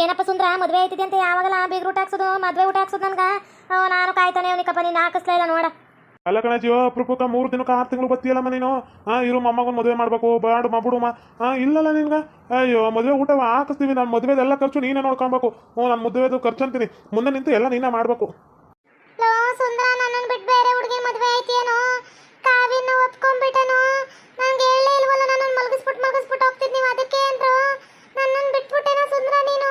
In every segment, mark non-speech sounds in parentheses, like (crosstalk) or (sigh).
ಏನಪ್ಪ ಸುಂದ್ರ ಮದುವೆ ಆಯ್ತಿದೆ ಅಂತ ಯಾವಾಗಲ್ಲ ಬೀಗ್ ಊಟ ಹಾಕ್ಸೋದು ಮದುವೆ ಊಟ ಹಾಕ್ಸೋದು ನನ್ಗ? ನಾನು ಕಾಯ್ತಾನೆ ಅವನಿಕಪ್ಪ ನೀನು ಹಾಕಿಸ್ಲೇ ಇಲ್ಲ ನೋಡ. ಅಲ್ಲ ಕಣ ಜೀವ ಅಪರೂಪಕ್ಕೆ ಮೂರು ದಿನಕ್ಕೆ ಆರು ತಿಂಗಳು ಬತ್ತೀಯಲ್ಲಮ್ಮ ನೀನು? ಹಾ ಇರು ಮೊಮ್ಮಗನ ಮದುವೆ ಮಾಡಬೇಕು ಬಾಡು ಮಬಿಡುಮ ಹಾ ಇಲ್ಲಲ್ಲ ನಿನ್ಗೆ? ಅಯ್ಯೋ ಮದುವೆ ಊಟ ಹಾಕಿಸ್ತೀವಿ ನಾನು ಮದುವೆದೆಲ್ಲ ಖರ್ಚು ನೀನೇ ನೋಡ್ಕೊಬೇಕು ಹ್ಞೂ ನಾನು ಮದುವೆದು ಖರ್ಚು ಅಂತೀನಿ ಮುಂದೆ ನಿಂತು ಎಲ್ಲ ನೀನೇ ಮಾಡಬೇಕು. ಸುಂದ್ರ ನನ್ನನ್ನು ಬಿಟ್ಟು ಬೇರೆ ಹುಡುಗಿ ಮದುವೆ ಆಯ್ತೇನೋ? ಕಾವಿನ ಒಪ್ಕೊಂಡ್ಬಿಟ್ಟನು? ಮಲಗಿಸ್ಬಿಟ್ಟು ಮಲಗಿಸ್ಬಿಟ್ಟು ಹೋಗ್ತಿದ್ ನೀವು ಅದಕ್ಕೆ ಅಂದ್ರು? ನನ್ನನ್ನು ಬಿಟ್ಬಿಟ್ಟೇನೋ ಸುಂದ್ರ ನೀನು?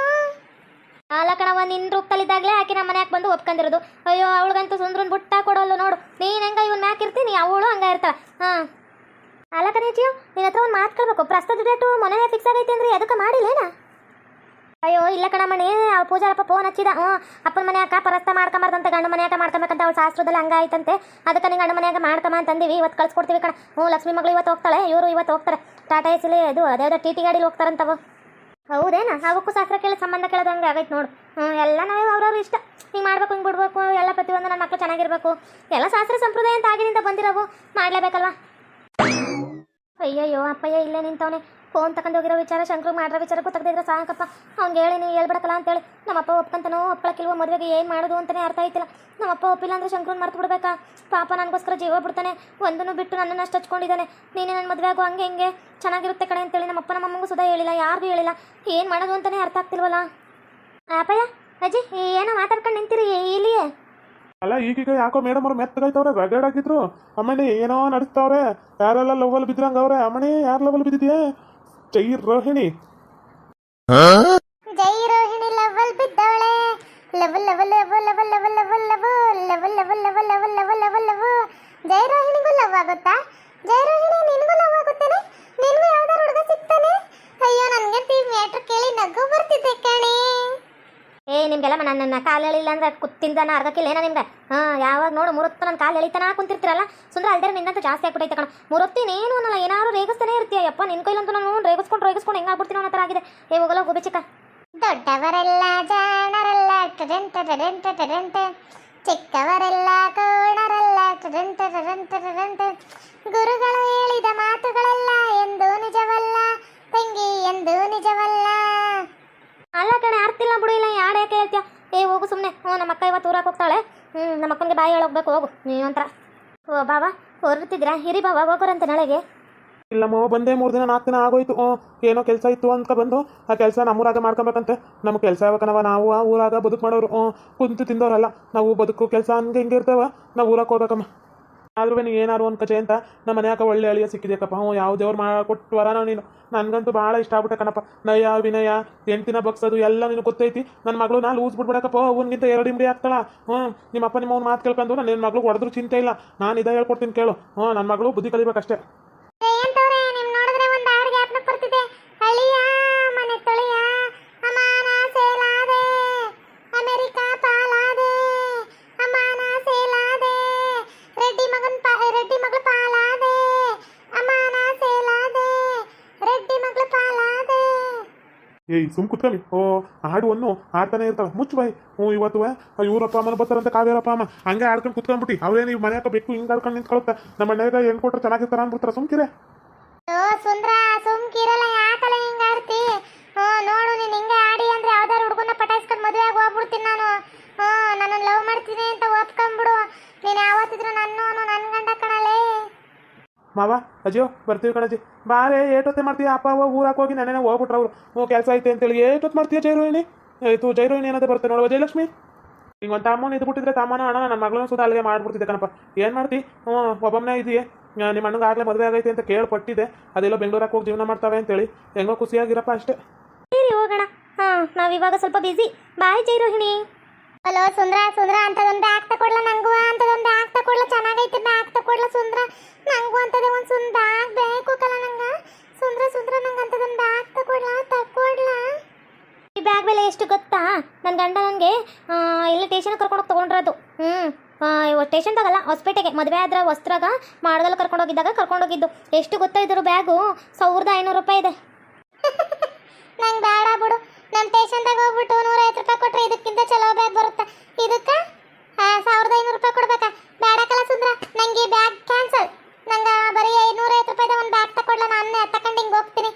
ಅಲ್ಲ ಕಣವ ನಿನ್ನ ರೂಪದಲ್ಲಿದ್ದಾಗಲೇ ಆಕೆ ನಮ್ಮ ಮನ್ಯಾಗ ಬಂದು ಒಪ್ಕೊಂಡಿರೋದು. ಅಯ್ಯೋ, ಅವಳಿಗಂತೂ ಸುಂದ್ರನ್ ಬುಟ್ಟ ಕೊಡೋಲ್ಲ ನೋಡು. ನೀನು ಹೆಂಗ ಇವನ್ ಮ್ಯಾಕ್ ಇರ್ತೀನಿ? ಅವಳು ಹಂಗ ಇರ್ತಾಳ. ಹಾಂ. ಅಲ್ಲ ಕಣೇಜಿಯೋ ನಿನ್ನ ಹತ್ರ ಒಂದು ಮಾತು ಕೇಳಬೇಕು. ಪ್ರಸ್ತುತ ಡೇಟು ಮೊನ್ನೆ ಫಿಕ್ಸ್ ಆಗೈತೆ ಅಂದ್ರೆ ಅದಕ್ಕೆ ಮಾಡಿಲ್ಲೇನಾ? ಅಯ್ಯೋ, ಇಲ್ಲ ಕಣಮಣಿ ಆ ಪೂಜಾರಪ್ಪ ಫೋನ್ ಹಚ್ಚಿದ. ಹ್ಞೂ ಅಪ್ಪನ ಮನ್ಯಾಗ ಪರಸ್ತ ಮಾಡ್ಕೊಂಬಾರ್ದಂತೆ, ಗಂಡು ಮನ್ಯಾಗ ಮಾಡ್ಕೊಬೇಕಂತ ಅವ್ಳ ಶಾಸ್ತ್ರದಲ್ಲಿ ಹಂಗಾಯ್ತಂತೆ ಅದಕ್ಕೆ ನೀನು ಗಂಡು ಮನ್ಯಾಗ ಮಾಡ್ಕೊಂಬ ಅಂತಂದಿವಿ. ಇವತ್ತು ಕಳ್ಸ್ಕೊಡ್ತೀವಿ ಕಣ. ಹ್ಞೂ ಲಕ್ಷ್ಮಿ ಮಗಳು ಇವತ್ತು ಹೋಗ್ತಾಳೆ. ಇವರು ಇವತ್ತು ಹೋಗ್ತಾರೆ. ಟಾಟಾ ಎಸಿಲಿ ಇದು ಅದೇ ಟಿ ಟಿ ಗಾಡೀಲಿ ಹೋಗ್ತಾರಂತವು. ಹೌದೇನ? ಅವಕ್ಕೂ ಶಾಸ್ತ್ರ ಕೇಳಿ ಸಂಬಂಧ ಕೇಳೋದು ಹಂಗೆ ಆಗೈತೆ ನೋಡು. ಹ್ಞೂ ಎಲ್ಲ ನಾವು ಅವ್ರವ್ರ ಇಷ್ಟ. ಹಿಂಗೆ ಮಾಡ್ಬೇಕು, ಹಿಂಗೆ ಬಿಡ್ಬೇಕು, ಎಲ್ಲ ಪ್ರತಿಯೊಂದು ನನ್ನ ಮಕ್ಕಳು ಚೆನ್ನಾಗಿರ್ಬೇಕು. ಎಲ್ಲ ಶಾಸ್ತ್ರ ಸಂಪ್ರದಾಯ ಅಂತ ಆಗಿನಿಂದ ಬಂದಿರೋವು. ಮಾಡಲೇಬೇಕಲ್ವಾ? ಅಯ್ಯಯ್ಯೋ, ಅಪ್ಪಯ್ಯ ಇಲ್ಲೇ ನಿಂತವನೆ. ಫೋನ್ ತಗೊಂಡು ಹೋಗಿರೋ ವಿಚಾರ, ಶಂಕರು ಮಾಡ್ರ ವಿಚಾರ ಗೊತ್ತಾಗದಿದ್ರೆ ಸಾಕಪ್ಪ. ಅವ್ನಿಗೆ ಹೇಳಿ, ನೀವು ಹೇಳ್ಬಿಡಕ್ಕಲ್ಲ ಅಂತೇಳಿ. ನಮ್ಮಪ್ಪ ಒಪ್ಕೊಂತಾನೋ ಒಪ್ಪಳಕ್ಕಿಲ್ವೋ ಮದುವೆಗೆ ಏನು ಮಾಡೋದು ಅಂತಲೇ ಅರ್ಥ ಆಯ್ತಿಲ್ಲ. ನಮ್ಮಪ್ಪ ಒಪ್ಪಿಲ್ಲ ಅಂದ್ರೆ ಶಂಕರನ್ ಮರ್ತು ಬಿಡ್ಬೇಕಾ? ಪಾಪ ನನಗೋಸ್ಕರ ಜೀವ ಬಿಡ್ತಾನೆ. ಒಂದನ್ನು ಬಿಟ್ಟು ನನ್ನನ್ನು ಅಷ್ಟು ಹಚ್ಕೊಂಡಿದ್ದಾನೆ. ನೀನೇ ನನ್ನ ಮದುವೆ ಆಗೋ ಹಂಗೆ ಹಿಂಗೆ ಚೆನ್ನಾಗಿರುತ್ತೆ ಕಡೆ ಅಂತೇಳಿ ನಮ್ಮಪ್ಪ ನಮ್ಮಮ್ಮಗೂ ಸುದಾ ಹೇಳಿಲ್ಲ, ಯಾರಿಗೂ ಹೇಳಿಲ್ಲ. ಏನು ಮಾಡೋದು ಅಂತಲೇ ಅರ್ಥ ಆಗ್ತಿಲ್ವಲ್ಲ? ಅಪ್ಪಯ್ಯ ಅಜ್ಜಿ ಏನೋ ಮಾತಾಡ್ಕೊಂಡು ನಿಂತಿರಿ, ಇಲ್ಲಿಯೇ. ಅಲ್ಲ, ಈಗೀಗ ಯಾಕೋ ಮೇಡಮ್ ಅವ್ರು ಮೆತ್ತಗಾಯ್ತವ್ರೆ ರಗಡ್ ಆಗಿದ್ರು ಅಮ್ಮಣಿ ಏನೋ ನಡೆಸ್ತವ್ರೆ. ಯಾರೆಲ್ಲ ಲವಲ್ ಬಿದ್ರಂಗ ಅವ್ರೆ ಅಮ್ಮಣಿ, ಯಾರು ಲವಲ್ ಬಿದ್ದಿದ್ಯಾ? चाहिए रहने ನಿಮ್ಗೆಲ್ಲ ನನ್ನ ಕಾಲು ಎಳಿಲ್ಲ ಅಂದ್ರೆ ಕುತ್ತಿಂದನ ಅರ್ಗಕ್ಕಿಲ್ಲ ಏನೋ ನಿಮ್ಗೆ? ಹಾಂ, ಯಾವಾಗ ನೋಡು, ಮೂರೊತ್ತು ನನ್ನ ಕಾಲು ಎಳಿತಾನ ಕುಂತಿರ್ತೀರಲ್ಲ? ಸುಂದ್ರ ಅಲ್ದೇ ನಿನ್ನಂತೂ ಜಾಸ್ತಿ ಆಗ್ಬಿಟ್ಟೈತೆ ಕಣ. ಮೂರೊತ್ತಿನ ಏನು ಅನ್ನಲ್ಲ, ಏನಾದ್ರು ರೇಗಿಸ್ತಾನೆ ಇರ್ತೀಯ. ಯಪ್ಪ ನಿನ್ನ ಕೈಲಂತೂ ನಾನು ರೇಗಿಸ್ಕೊಂಡು ರೇಗಿಸ್ಕೊಂಡು ಹೆಂಗಾಗ್ಬಿಡ್ತೀನಿ ಅನ್ನೋ ಥರ ಆಗಿದೆ. ಏ, ಹೋಗಲ್ಲ, ಹೋಗಿ ಚಿಕ್ಕ ದೊಡ್ಡವರೆಲ್ಲ ಜಾಣರೆಲ್ಲ ಚಿಕ್ಕವರೆಲ್ಲ ಕೋಣರೆಲ್ಲ ಗುರುಗಳು ಹೇಳಿದ ಮಾತುಗಳೆಲ್ಲ ಎಂದು ನಿಜವಲ್ಲ, ತಂಗಿ ಎಂದು ನಿಜವಲ್ಲ. ಅಲ್ಲ ಕಣೆ, ಅರ್ತಿಲ್ಲ ಬಿಡು, ಇಲ್ಲ, ಯಾಡ ಯಾಕೆ ಹೇಳ್ತೀಯ? ಏ, ಹೋಗು ಸುಮ್ಮನೆ ಹ್ಞೂ ನಮ್ಮ ಅಕ್ಕ ಇವತ್ತು ಊರಕ್ಕೆ ಹೋಗ್ತಾಳೆ. ಹ್ಞೂ ನಮ್ಮ ಅಕ್ಕನಿಗೆ ಬಾಯಿ ಹೇಳೋಗ್ಬೇಕು, ಹೋಗು. ನೀವಂತರ ಓ ಬಾಬಾ ಹೊರಡ್ತಿದ್ರಾ ಹಿರಿ ಬಾಬಾ ಹೋಗೋರಂತೆ ನಾಳೆಗೆ. ಇಲ್ಲಮ್ಮ ಬಂದೆ, ಮೂರು ದಿನ ನಾಲ್ಕು ದಿನ ಆಗೋಯ್ತು. ಏನೋ ಕೆಲಸ ಇತ್ತು ಅಂತ ಬಂದು, ಆ ಕೆಲಸ ನಮ್ಮೂರಾಗ ಮಾಡ್ಕೊಬೇಕಂತೆ. ನಮ್ಮ ಕೆಲಸ ಯಾವಕನವ ನಾವು ಆ ಊರಾಗ ಬದುಕು ಮಾಡೋರು. ಕುಂತು ತಿಂದವರಲ್ಲ. ನಾವು ಬದುಕು, ಕೆಲಸ ಹಂಗೆ ಹಿಂಗೆ ಇರ್ತಾವ. ನಾವು ಊರಾಗ ಹೋಗ್ಬೇಕಮ್ಮ. ಆದ್ರೂ ನೀನು ಏನಾರು ಒಂದು ಕಚೆ ಅಂತ ನಮ್ಮ ಮನ್ಯಾಗ ಒಳ್ಳೆ ಅಳಿಯ ಸಿಕ್ಕಿದೆಯಕ್ಕಪ್ಪ. ಹ್ಞೂ ಯಾವ ದೇವ್ರು ಮಾಡಿಕೊಟ್ಟು ವರನ ನೀನು. ನನಗಂತೂ ಭಾಳ ಇಷ್ಟ ಆಗ್ಬಿಟ್ಟೆ ಕಣಪ್ಪ. ನಯ ವಿನಯ, ಹೆಂಡ್ತಿನ ಬಗ್ಸೋದು ಎಲ್ಲ ನೀನು ಗೊತ್ತೈತಿ. ನನ್ನ ಮಗಳು ನಾನು ಲೂಸ್ ಬಿಡ್ಬಿಡಕಪ್ಪ ಅವನಿಗಿಂತ ಎರಡು ಇಂಬಿ ಆಗ್ತಾಳ. ಹ್ಞೂ, ನಿಮ್ಮಪ್ಪ ನಿಮ್ಮ ಮಾತು ಕೇಳ್ಕೊಂಡು ನಾನು ನಿನ್ನ ಮಗಳು ಹೊಡೆದ್ರು ಚಿಂತೆ ಇಲ್ಲ. ನಾನು ಇದೇ ಹೇಳ್ಕೊಡ್ತೀನಿ ಕೇಳು. ಹ್ಞೂ ನನ್ನ ಮಗಳು ಬುದ್ಧಿ ಕಲಿಬೇಕಷ್ಟೇ. ಏಯ್ ಸುಮ್ ಕುತ್ಕೊಳ್ಳಿ ಓ ಹಾಡುವನ್ನು ಆಡ್ತಾನೆ ಇರ್ತಾವೆ. ಮುಚ್ಚು ಬಾಯ್. ಹ್ಞೂ ಇವತ್ತು ಇವರಪ್ಪ ಅಮ್ಮನ ಬರ್ತಾರಂತ ಕಾವೇರಪ್ಪ ಅಮ್ಮ. ಹಂಗೆ ಆಡ್ಕೊಂಡು ಕುತ್ಕೊಂಡ್ಬಿಟ್ಟು. ಅವ್ರೇ ನೀವು ಮನ್ಯಾಗ ಬೇಕು ಹಿಂಗೆ ಆಡ್ಕೊಂಡು ನಿಂತ್ಕೊಳುತ್ತೆ. ನಮ್ಮ ಮನೆಯಾಗ ಏನು ಕೊಟ್ಟರೆ ಚೆನ್ನಾಗಿರ್ತಾರ ಅಂದ್ಬಿಡ್ತಾರೆ. ಸುಮ್ಕಿರೆ. ಸುಂದ್ರ ಸುಮ್ಕಿರಲ್ಲ ಯಾಕಲ್ಲ ಹಿಂಗ ಆಡ್ತಿ? ನೋಡು ನೀನು ಹಿಂಗೆ ಆಡಿ ಅಂದ್ರೆ ಯಾವ್ದಾರು ಹುಡುಗನ ಪಟಾಯಿಸ್ಕೊಂಡು ಮದುವೆ ಆಗಿ ಹೋಗ್ಬಿಡ್ತೀನಿ ನಾನು. ಹ್ಞೂ ನನ್ನನ್ನು ಲವ್ ಮಾಡ್ತೀನಿ ಅಂತ ಒಪ್ಕೊಂಬಿಡು. ನೀನು ಯಾವತ್ತಿದ್ರು ನನ್ನ ನನ್ನ ಗಂಡ ಕಣಲೇ. ಮಾವ ಅಜ್ಜೋ ಬರ್ತೀವಿ ಕಣಜ್ಜಿ. ಬಾರೇ ಏಟೊತ್ತೆ ಮಾಡ್ತೀಯ? ಅಪ್ಪ ಅವ್ವ ಊರಾಕ್ ಹೋಗಿ ನೆನೆ ಹೋಗ್ಬಿಟ್ರು ಅವ್ರು. ಹ್ಞೂ ಕೆಲಸ ಐತೆ ಅಂತೇಳಿ ಏಟೊತ್ತು ಮಾಡ್ತೀಯ ಜೈರೋಹಿಣಿ? ಆಯ್ತು ಜೈರೋಹಿಣಿ ಏನಂತ ಬರ್ತೇನೆ ನೋಡುವ ಜಯಲಕ್ಷ್ಮಿ? ಹಿಂಗೆ ಒಂದು ತಮ್ಮನ ಇದ್ಬಿಟ್ಟಿದ್ರೆ ತಮ್ಮನ ಅಣ್ಣ ನನ್ನ ಮಗಳನ್ನ ಸುದ ಅಲ್ಲಿಗೆ ಮಾಡ್ಬಿಡ್ತಿದ್ದೆ ಕಣಪ್ಪ. ಏನು ಮಾಡ್ತಿ? ಹ್ಞೂ ಒಬ್ಬಮ್ಮನೇ ಇದೆಯೇ ನಿಮ್ಮ ಅಣ್ಣಗೆ ಆಗಲೇ ಮದುವೆ ಆಗೈತೆ ಅಂತ ಕೇಳ್ಪಟ್ಟಿದೆ ಅದೆಲ್ಲ ಬೆಂಗಳೂರಾಗ ಹೋಗಿ ಜೀವನ ಮಾಡ್ತಾವೆ ಅಂತೇಳಿ. ಹೆಂಗೋ ಖುಷಿಯಾಗಿರಪ್ಪ ಅಷ್ಟೇ. ಸರಿ ಹೋಗೋಣ. ಹಾಂ ನಾವು ಇವಾಗ ಸ್ವಲ್ಪ ಬಿಸಿ ಬಾಯ್ ಜೈ ರೋಹಿಣಿ ಹಲೋ ಸುಂದ್ರ ಸುಂದ್ರ ಅಂತದೊಂದು ಬ್ಯಾಗ್ ತಕೊಡ್ಲ ನಂಗೂ ಅಂತದೊಂದು ಬ್ಯಾಗ್ ತಕೊಡ್ಲ ಚೆನ್ನಾಗೈತೆ ಬ್ಯಾಗ್ ತಕೊಡ್ಲ ಸುಂದ್ರ ನಂಗೂ ಅಂತದೇ ಒಂದು ಸುಂದ್ ಬ್ಯಾಗ್ ಬೇಕು ಕಲ ನಂಗ ಸುಂದ್ರ ಸುಂದ್ರ ನಂಗೆ ಅಂತದೊಂದು ಬ್ಯಾಗ್ ತಕೊಡ್ಲ ತಕೊಡ್ಲ ಈ ಬ್ಯಾಗ್ ಬೆಲೆ ಎಷ್ಟು ಗೊತ್ತಾ ನನ್ನ ಗಂಡ ನನಗೆ ಇಲ್ಲಿ ಟೇಷನ್ ಕರ್ಕೊಂಡು ಹೋಗಿ ತೊಗೊಂಡ್ರದು. ಹ್ಞೂ ಟೇಷನ್ ತಗಲ್ಲ ಹೊಸಪೇಟೆಗೆ ಮದುವೆ ಆದ್ರೆ ವಸ್ತ್ರಾಗ ಮಾಡ್ದಲ್ಲಿ ಕರ್ಕೊಂಡು ಹೋಗಿದ್ದಾಗ ಕರ್ಕೊಂಡು ಹೋಗಿದ್ದು. ಎಷ್ಟು ಗೊತ್ತಾ ಇದ್ರು ಬ್ಯಾಗು? ಸಾವಿರದ ಐನೂರು ರೂಪಾಯಿ ಇದೆ. (laughs) ನಂಗೆ ಬೇಡ ಬಿಡು. ನಮ್ಮ ಸ್ಟೇಷನ್ದಾಗ ಹೋಗ್ಬಿಟ್ಟು ನೂರೈವತ್ತು ರೂಪಾಯಿ ಕೊಟ್ಟರೆ ಇದಕ್ಕಿಂತ ಚಲೋ ಬ್ಯಾಗ್ ಬರುತ್ತೆ. ಇದಕ್ಕೆ? ಸಾವಿರದ ಐನೂರು ರೂಪಾಯಿ ಕೊಡ್ಬೇಕಾ? ಬೇಡ ಕಲ ಸುಂದ್ರ. ನಂಗೆ ಬ್ಯಾಗ್ ಕ್ಯಾನ್ಸಲ್ ನಂಗೆ ಬರೀ ಐನೂರೈವತ್ತು ರೂಪಾಯಿದ ಒಂದು ಬ್ಯಾಗ್ ತಗೊಳ್ಳ ನಾನು ತಕೊಂಡು ಹಿಂಗೆ ಹೋಗ್ತೀನಿ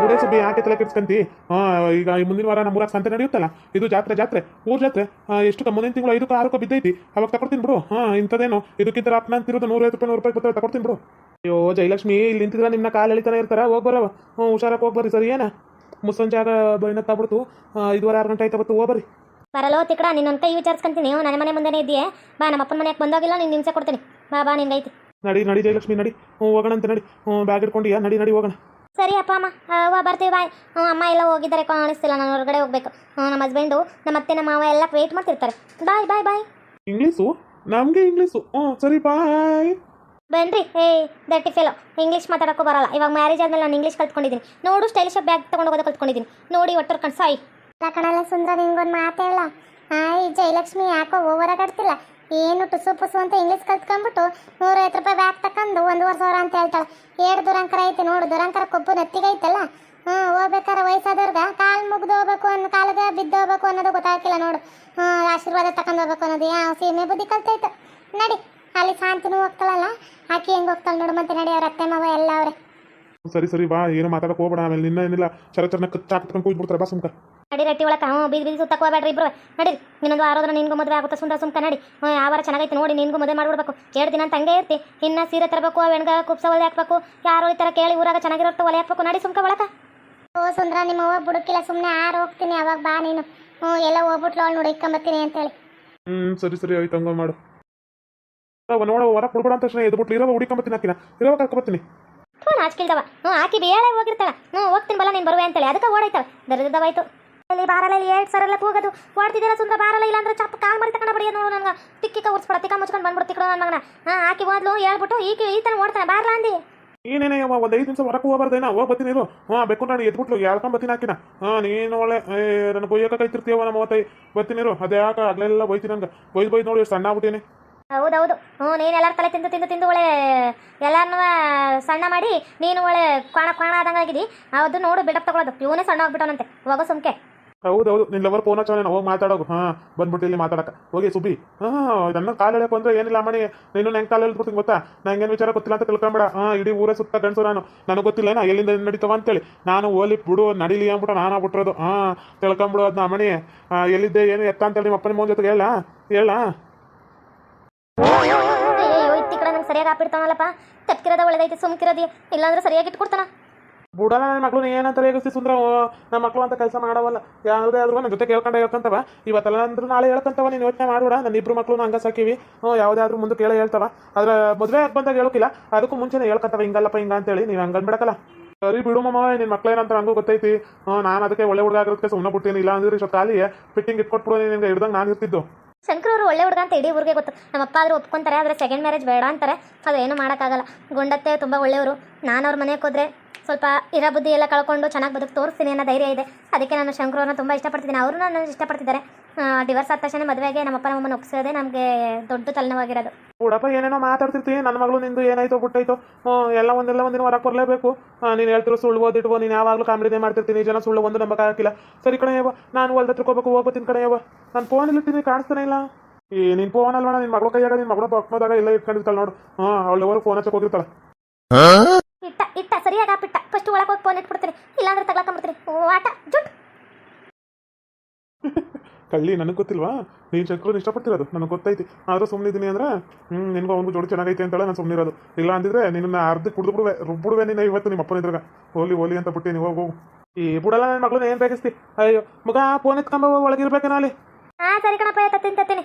ಮೂರೇ ಸುಬ್ಬಿ ಯಾಕೆ ತಲೆ ಕೆಡ್ಸ್ಕಂತಿ. ಹಾಂ ಈಗ ಈ ಮುಂದಿನ ವಾರ ನಮ್ಮೂರಾಗ ಸಂತೆ ನಡೆಯುತ್ತಲ್ಲ ಇದು ಜಾತ್ರೆ ಜಾತ್ರೆ ಊರ್ ಜಾತ್ರೆ ಎಷ್ಟು ಮುಂದಿನ ತಿಂಗಳು ಐದಕ್ಕೆ ಆರಕ್ಕೆ ಬಿದ್ದೈತಿ ಅವಾಗ ತಗೊಡ್ತೀನಿ ಬಿಡು. ಹಾಂ ಇಂಥದೇನು ಇದಕ್ಕಿಂತ ರಾಪ್ನ ಅಂತಿರೋದು ನೂರೈವತ್ತು ರೂಪಾಯಿ ನೂರು ರೂಪಾಯಿ ಬರ್ತಾರೆ ತಗೊಡ್ತೀನಿ ಬಿಡು. ಅಯ್ಯೋ ಜಯಲಕ್ಷ್ಮಿ ಇಲ್ಲಿ ನಿಂತಿದ್ರೆ ನಿನ್ನ ಕಾಲು ಎಳಿತಾನೆ ಇರ್ತಾರ ಹೋಗಿ ಬರವ. ಹ್ಞೂ ಹುಷಾರಾಗಿ ಹೋಗ್ಬರ್ರಿ ಸರಿ ಏನ ಮುಸ್ಸಂಜಾಗ ಬೈನ ಬಿಡ್ತು ಐದುವರೆ ಆರು ಗಂಟೆ ಆಯ್ತಾ ಬತ್ತು ಹೋಗ್ಬರ್ರಿ ಬರಲೋ ತಿಕ್ಕಡ ನಿನ್ನಂತ ಈ ವಿಚಾರಿಸ್ಕೊಂತೀನಿ ನನ್ನ ಮನೆ ಮುಂದೆನೇ ಇದೆಯೇ ಬಾ ನಮ್ಮ ಅಪ್ಪನ ಮನೆಗೆ ಬಂದೋಗಿಲ್ಲ ನೀನು ನಿಮಿಷ ಕೊಡ್ತೀನಿ. ಬಾ ಬಾ ನಿಂಗೈತಿ. ನಡಿ ನಡಿ ಜಯಲಕ್ಷ್ಮಿ ನಡಿ. ಹ್ಞೂ ಹೋಗೋಣ ಅಂತ ನಡಿ. ಹ್ಞೂ ಬ್ಯಾಗ್ ಇಟ್ಕೊಂಡಿಯಾ ನಡಿ ನಡಿ ಹೋಗೋಣ. ಸರಿ ಅಪ್ಪ ಅಮ್ಮ. ಬರ್ತೀವಿ ಬಾಯ್. ಹ್ಞೂ ಅಮ್ಮ ಎಲ್ಲ ಹೋಗಿದ್ದಾರೆ ಕಾಣಿಸ್ತಿಲ್ಲ ನಾನು ಹೊರಗಡೆ ಹೋಗ್ಬೇಕು. ಹ್ಞೂ ನಮ್ಮ ಹಸ್ಬೆಂಡು ನಮ್ಮ ಅತ್ತೆ ನಮ್ಮ ಮಾವ ಎಲ್ಲ ವೇಟ್ ಮಾಡ್ತಿರ್ತಾರೆ. Bye bye bye. ಇಂಗ್ಲೀಷು? ನಮಗೆ ಇಂಗ್ಲೀಷು. ಹ್ಞೂ ಸರಿ ಬಾಯ್. ಬನ್ರಿ. ಏ ದಟ್ಟಿ ಫೆಲೋ ಇಂಗ್ಲೀಷ್ ಮಾತಾಡೋಕ್ಕೂ ಬರಲ್ಲ. ಇವಾಗ ಮ್ಯಾರೇಜ್ ಆದಮೇಲೆ ನಾನು ಇಂಗ್ಲೀಷ್ ಕಲ್ತ್ಕೊಂಡಿದ್ದೀನಿ. ನೋಡು ಸ್ಟೈಲಿಶ್ ಬ್ಯಾಗ್ ತೊಗೊಂಡು ಹೋಗೋದು ಕಲ್ತ್ಕೊಂಡಿದ್ದೀನಿ. ನೋಡಿ ಒಟ್ಟು ಕಣ್ ಸಾಯಿ. ಅಲ್ಲ ಕಣಲ್ಲ ಸುಂದರ ನಿಂಗೊಂದು ಮಾತೇ ಇಲ್ಲ. ಹಾಯ್ ಜಯಲಕ್ಷ್ಮಿ ಯಾಕೋ ಓವರ್ ಆಗಾಡ್ತಿಲ್ಲ ಏನು ಟುಸು ಪುಸು ಅಂತ ಇಂಗ್ಲೀಷ್ ಕಲ್ತ್ಕೊಂಡ್ಬಿಟ್ಟು ನೂರೈವತ್ತು ರೂಪಾಯಿ ಬ್ಯಾಗ್ ತಕೊಂಡು ಒಂದೂವರೆ ಸಾವಿರ ಅಂತ ಹೇಳ್ತಾಳೆ. ಎರಡು ದುರಂಕರ ಐತೆ ನೋಡು, ದುರಂಕರ ಕೊಬ್ಬು ನೆತ್ತಿಗೈತಲ್ಲ ಹ್ಞೂ ಹೋಗ್ಬೇಕಾರೆ ವಯಸ್ಸಾದವ್ರಿಗೆ ಕಾಲು ಮುಗ್ದು ಹೋಗ್ಬೇಕು ಅನ್ನೋ ಕಾಲಿಗೆ ಬಿದ್ದು ಹೋಗ್ಬೇಕು ಅನ್ನೋದು ಗೊತ್ತಾಗಿಲ್ಲ ನೋಡು. ಹ್ಞೂ, ಆಶೀರ್ವಾದ ತಗೊಂಡು ಹೋಗ್ಬೇಕು ಅನ್ನೋದು. ಯಾವ ಸೀಮೆ ಬುದ್ಧಿ ಕಲ್ತೈತೆ. ನಡಿ, ಅಲ್ಲಿ ಶಾಂತಿನೂ ಹೋಗ್ತಾಳಲ್ಲ? ಆಕಿ ಹೆಂಗೆ ಹೋಗ್ತಾಳೆ ನೋಡು, ಮತ್ತೆ ನಡಿ ಅವ್ರ ಅತ್ತೆ ಮಾವ ಎಲ್ಲ ಅವ್ರೆ. ಸರಿ ಸರಿ, ಬಾ, ಏನು ಮಾತಾಡಕ್ಕೆ ಹೋಗ್ಬೇಡ. ಆಮೇಲೆ ನಿನ್ನ ಏನಿಲ್ಲ ಶರಚರನ ಕಚ್ಚಾಕ್ತಕೊಂಡು ಕೂತ್ಬಿಡ್ತಾರೆ. ಬಾ ಸುಮ್ಕ ನಡಿ ರಟ್ಟಿ ಒಳಕ. ಹ್ಞೂ ಬೀದಿ ಬೀದಿ ಸುತ್ತಕ್ಕೆ ಹೋಗ್ಬೇಡ್ರಿ ಇಬ್ರು. ನಡಿ ಇನ್ನೊಂದು ವಾರದ್ರ ನಿನ್ಗೂ ಮದುವೆ ಆಗುತ್ತೆ. ಸುಂದರ ಸುಮ್ಕ ನಡಿ. ಹ್ಞೂ ಯಾವ ವಾರ ಚೆನ್ನಾಗೈತೆ ನೋಡಿ ನಿನ್ಗೂ ಮದುವೆ ಮಾಡ್ಬಿಡ್ಬೇಕು. ಎರಡು ದಿನ ಅಂತ ಹಂಗೆ ಇರ್ತಿ. ಇನ್ನು ಸೀರೆ ತರಬೇಕು ಹೆಣ್ಗ ಕುಪ್ಸ ಒಲೆ ಹಾಕ್ಬೇಕು. ಯಾರು ಈ ಥರ ಕೇಳಿ ಊರಾಗ ಚೆನ್ನಾಗಿರುತ್ತೆ ಒಲೆ ಹಾಕ್ಬೇಕು. ನಡಿ ಸುಮ್ಕ ಒಳಕ. ಓ ಸುಂದ್ರ ನಿಮ್ಮ ಅವ್ವ ಬುಡುಕಿಲ್ಲ. ಸುಮ್ಮನೆ ಆರು ಹೋಗ್ತೀನಿ ಅವಾಗ ಬಾ ನೀನು. ಹ್ಞೂ ಎಲ್ಲ ಹೋಗ್ಬಿಟ್ಲು ಅವಳು ನೋಡಿ ಇಕ್ಕೊಂಬತ್ತೀನಿ ಅಂತೇಳಿ. ಹ್ಞೂ ಸರಿ ಸರಿ ಆಯ್ತು ಹಂಗ ಮಾಡು. ಅವ ನೋಡ ವರ ಕೊಡ್ಬೇಡ ಅಂತ ತಕ್ಷಣ ಎದ್ಬಿಟ್ಲು. ಇರೋ ಹುಡಿಕೊಂಬತ್ತೀನಿ ಹಾಕಿನ. ಇರೋ ಕರ್ಕೊಬತ್ತೀನಿ. ಹ್ಞೂ ನಾಚ್ಕಿಲ್ದವ ಹ್ಞೂ ಹಾಕಿ ಬೇಳೆ ಹೋಗಿರ್ತಾಳ. ಹ್ಞೂ ಹೋಗ್ತೀನಿ ಬಲ್ಲ ನೀನು ಬರುವೆ ಅಂತೇಳಿ. ಅದಕ್ಕೆ ಓಡೈತಾವ ದರದವಾಯ್ತು ಇಲ್ಲಿ ಬಾರಲ್ಲ ಇಲ್ಲಿ ಎರಡು ಸರ್ ಎಲ್ಲ ಕೂಗೋದು. ಓಡ್ತಿದ್ದೀರ ಸುಂದರ ಬಾರಲ್ಲ ಇಲ್ಲ ಅಂದ್ರೆ ಚಪ್ಪ ಕಾಲ್ ಮಾಡಿ ತಗೊಂಡ ಬಡಿಯೋದು ನೋಡು ನನಗೆ. ತಿಕ್ಕಿಕ ಉರ್ಸ್ಬಿಡ ತಿಕ್ಕ ಮುಚ್ಕೊಂಡು ಬಂದ್ಬಿಡ್ತಿಕ್ಕ ನನ್ನ ಮಗನ. ಹಾಂ ಆಕಿ ಹೋದ್ಲು ಹೇಳ್ಬಿಟ್ಟು ಈಕೆ ಈ ತನ ಓಡ್ತಾನೆ ಬಾರಲ್ಲ ಅಂದಿ? ಏನೇನೇ ಅವ ಒಂದು ಐದು ನಿಮಿಷ ಹೊರಕ್ಕೆ ಹೋಗ್ಬಾರ್ದೇನ ಹೋಗಿ ಬರ್ತೀನಿ ಇರು. ಹಾಂ ಬೇಕು ನಾನು ಎದ್ಬಿಟ್ಲು ಎಳ್ಕೊಂಡ್ ಬರ್ತೀನಿ ಹಾಕಿನ ಹಾಂ ನೀನು ಒಳ್ಳೆ ನನ್ನ ಬೊಯ್ಯಕ್ಕೆ ಕೈತಿರ್ತೀವ ನಮ್ಮ ಅವತ್ತೈ ಬರ್ತೀನಿ ಇರು ಅದೇ ಯಾಕೆ ಆಗ್ಲೆಲ್ಲ ಬೈತೀನಿ ನಂಗೆ ಬೈದು ಬೈದು ನೋಡಿ ಸಣ್ಣ ಆಗ್ಬಿಟ್ಟೇನೆ. ಹೌದೌದು. ಹ್ಞೂ ನೀನು ಎಲ್ಲರ ತಲೆ ತಿಂದು ತಿಂದು ತಿಂದು ಒಳ್ಳೆ ಎಲ್ಲರನ್ನೂ ಸಣ್ಣ ಮಾಡಿ ನೀನು ಒಳ್ಳೆ ಕ್ವಾಣ ಕ್ವಾಣ ಆದಂಗೆ ಆಗಿದಿ. ಅದು ನೋಡು ಬಿಡಪ್ ತಗೊಳ್ಳೋದು ಇವನೇ ಸಣ್ಣ ಆಗ್ಬಿಟ್ಟವನಂತೆ. ಹೋಗೋ ಸುಮ್ಕೆ. ಹೌದೌದು ನಿನ್ನ ಲವರ್ ಫೋನ್ ಹಚ್ಚೋಣ ಹೋಗಿ ಮಾತಾಡೋದು. ಹಾ, ಬಂದ್ಬಿಟ್ಟು ಇಲ್ಲಿ ಮಾತಾಡಕ್ಕೆ ಹೋಗಿ ಸುಬಿ ಹಾ ನನ್ನ ಕಾಲು ಹೇಳಕ್ ಅಂದ್ರೆ ಏನಿಲ್ಲ ಮಣಿ ನೀನು ನಂಗೆ ಕಾಲು ಹೇಳ್ಬಿಡ್ತೀನಿ ಗೊತ್ತಾ? ನಂಗೆ ಏನ್ ವಿಚಾರ ಗೊತ್ತಿಲ್ಲ ಅಂತ ತಿಳ್ಕೊಂಬೇಡ. ಹಾ, ಇಡೀ ಊರೇ ಸುತ್ತ ಗಂಡಸು ನಾನು. ನನಗೆ ಗೊತ್ತಿಲ್ಲ ನಾ ಎಲ್ಲಿಂದ ನಡೀತವ ಅಂತೇಳಿ. ನಾನು ಓಲಿ ಬಿಡು, ನಡಿಲಿ ಅಂದ್ಬಿಟ್ಟು ನಾನು ಆಗ್ಬಿಟ್ರೋದು ಹಾ, ತಿಳ್ಕೊಂಬಿಡು ಅದನ್ನ ಮಣಿ ಎಲ್ಲಿದ್ದೆ, ಏನು ಎತ್ತ ಅಂತೇಳಿ ನಿಮ್ಮ ಅಪ್ಪನ ಮೋನ್ ಜೊತೆಗೆ ಹೇಳ ಹೇಳ ಸರಿಯಾಗಿ ಆಪಿಡ್ತಾನಲ್ಲಪ್ಪ ತಪ್ಪಿರೋದ ಒಳ್ಳೇದೈತೆ, ಸುಮ್ಕಿರೋದಿ. ಇಲ್ಲಾಂದ್ರೆ ಸರಿಯಾಗಿ ಇಟ್ಕೊಡ್ತಾನ. ಬಿಡಲ್ಲ ನನ್ನ ಮಕ್ಳು ಏನಂತ ರೇಗಿಸ್ತಿ ಸುಂದ್ರ ನಮ್ಮ ಮಕ್ಕಳು ಅಂತ ಕೆಲಸ ಮಾಡವಲ್ಲ. ಯಾವುದೇ ಆದ್ರೂ ನನ್ನ ಜೊತೆ ಕೇಳ್ಕೊಂಡು ಹೇಳ್ಕೊಂತವ ಇವತ್ತಲ್ಲ ಅಂದ್ರೆ ನಾಳೆ ಹೇಳ್ಕೊಂತವ, ನೀನು ಯೋಚನೆ ಮಾಡ್ಬಿಡ ನನ್ನ ಇಬ್ರು ಮಕ್ಕಳು ಹಂಗ ಸಾಕಿವಿ. ಯಾವುದೇ ಆದ್ರೂ ಮುಂದೆ ಕೇಳ ಹೇಳ್ತವ. ಅದ್ರ ಮದುವೆ ಬಂದಾಗ ಹೇಳೋಕಿಲ್ಲ. ಅದಕ್ಕೂ ಮುಂಚೆನೇ ಹೇಳ್ಕೊಂತವ, ಹಿಂಗಲ್ಲಪ್ಪ, ಹಿಂಗ ಅಂತೇಳಿ. ನೀವು ಹಂಗನ್ಬಿಡಕಲ್ಲ ಸರಿ ಬಿಡು ಮಮ್ಮ ನಿನ್ನ ಮಕ್ಳೇನಂತ ಹಂಗೂ ಗೊತ್ತೈತಿ. ನಾನು ಅದಕ್ಕೆ ಒಳ್ಳೆ ಹುಡುಗ ಆಗಿರೋದಕ್ಕೆ ಸುಮ್ಮನೆ ಬಿಡ್ತೀನಿ ಇಲ್ಲ ಅಂದ್ರೆ ಇಷ್ಟು ಖಾಲಿ, ಫಿಟ್ಟಿಂಗ್ ಇಟ್ಕೊಟ್ಬಿಡು ನಿಂಗೆ ಹಿಡ್ದಂಗೆ ನಾನು ಇರ್ತಿದ್ದು. ಶಂಕರ್ ಅವರು ಒಳ್ಳೆ ಹುಡುಗ ಅಂತ ಇಡೀ ಊರಿಗೆ ಗೊತ್ತು. ನಮ್ಮ ಅಪ್ಪ ಆದರೂ ಒಪ್ಕೊಂತಾರೆ, ಆದರೆ ಸೆಕೆಂಡ್ ಮ್ಯಾರೇಜ್ ಬೇಡ ಅಂತಾರೆ. ಅದು ಏನು ಮಾಡೋಕ್ಕಾಗಲ್ಲ. ಗುಂಡತ್ತೆ, ತುಂಬ ಒಳ್ಳೆಯವರು. ನಾನು ಅವ್ರ ಮನೆಗೆ ಹೋದ್ರೆ ಸ್ವಲ್ಪ ಇರೋ ಬುದ್ಧಿ ಎಲ್ಲ ಕಳ್ಕೊಂಡು ಚೆನ್ನಾಗಿ ಬದುಕು ತೋರಿಸ್ತೀನಿ ಅನ್ನೋ ಧೈರ್ಯ ಇದೆ. ಅದಕ್ಕೆ ನಾನು ಶಂಕರ್ ಅವ್ರನ್ನ ತುಂಬ ಇಷ್ಟಪಡ್ತಿದ್ದೀನಿ. ಅವರು ನನ್ನ ಇಷ್ಟಪಡ್ತಿದ್ದಾರೆ. ಡಿವರ್ಸ್ ಆದ ತಕ್ಷಣ ಮದುವೆಗೆ ನಮ್ಮ ಅಪ್ಪ ನಮ್ಮನ್ನು ಒಪ್ಸೋದೇ ನಮಗೆ ದೊಡ್ಡ ತಲೆನೋವಾಗಿರೋದು. ಕೂಡಪ್ಪ ಏನೇನೋ ಮಾತಾಡ್ತಿರ್ತೀವಿ ನನ್ನ ಮಗಳು ನಿಂದು ಏನಾಯ್ತು ಬಿಟ್ಟಾಯ್ತು ಎಲ್ಲ ಒಂದೆಲ್ಲ ಒಂದಿನ ಹೊರಗೆ ಬರಲೇಬೇಕು ನೀನು ಹೇಳ್ತಿರೋ ಸುಳ್ಳು ಓದಿಟ್ಕೋ ನೀನು ಯಾವಾಗಲೂ ಕಾಮಿಡಿ ಮಾಡ್ತಿರ್ತೀನಿ. ಜನ ಸುಳ್ಳು ಒಂದು ನಂಬಕ್ಕೆ ಹಾಕಿಲ್ಲ. ಸರಿ ಕಣೆ ಯಾವ ನಾನು ಹೊಲ್ದ ಹೋಗ್ಬೇಕು ಹೋಗ್ಬತ್ತೀನಿ ಕಣೆ ನನ್ನ ನಾನು ಫೋನಲ್ಲಿ ಇರ್ತೀನಿ ಕಾಣಿಸ್ತಾನೆ ಇಲ್ಲ. ಈ ನಿನ್ನ ಫೋನ್ ಅಲ್ವಣ ನಿನ್ನ ಮಗಳು ಕೈಯಾಗ ನಿನ್ನ ಮಗಳು ಪಕ್ಕದಾಗ ಇಲ್ಲ ಇಟ್ಕೊಂಡಿರ್ತಾಳೆ ನೋಡು. ಹಾಂ ಅವಳವರು ಫೋನ್ ಹಚ್ಚಕ್ಕೆ ಹೋಗಿರ್ತಾಳೆ ಇಟ್ಟ ಸರಿಯಾಗಿ ಸರಿಯಾಗಿ ಪಿಟ್ಟ ಫಸ್ಟ್ ಒಳಗೆ ಹೋಗಿ ಫೋನ್ ಇಟ್ಬಿಡ್ತೀನಿ. ಇಲ್ಲಾಂದ್ರೆ ತಗೊಳಕೊಂಬಿಡ್ತೀನಿ ಆಟ ಜುಟ್. ಕಳ್ಳಿ ನನಗೆ ಗೊತ್ತಿಲ್ವಾ? ನೀನು ಚಕ್ರ ಇಷ್ಟಪಡ್ತಿರೋದು. ನನಗೆ ಗೊತ್ತೈತಿ. ಆದರೂ ಸುಮ್ಮನಿದ್ದೀನಿ ಅಂದ್ರೆ ಹ್ಞೂ ನಿನಗೂ ಅವ್ನಿಗೂ ಜೋಡಿ ಚೆನ್ನಾಗೈತೆ ಅಂತೇಳಿ ನಾನು ಸುಮ್ಮನಿರೋದು ಇಲ್ಲ ಅಂದಿದ್ರೆ ನಿನ್ನ ಅರ್ಧ ಕುಡ್ದು ಬಿಡುವೆ ರುಬ್ಬಿಡುವೆ ನೀನು ಇವತ್ತು ನಿಮ್ಮ ಅಪ್ಪನ ಇದ್ರಾಗ ಹೋಲಿ ಹೋಲಿ ಅಂತ ಬಿಟ್ಟು ನೀವು ಹೋಗು ಈ ಬುಡಲ್ಲ ನನ್ನ ಮಗಳನ್ನ ಏನು ಬೇಕಿಸ್ತಿ? ಅಯ್ಯೋ ಮಗ ಫೋನ್ ಎತ್ಕೊಂಬ ಒಳಗಿರ್ಬೇಕೇನೋ ಅಲ್ಲಿ ಹಾಂ ಸರಿ ಕಣಪ್ಪ ತತ್ತೀನಿ ತತ್ತೀನಿ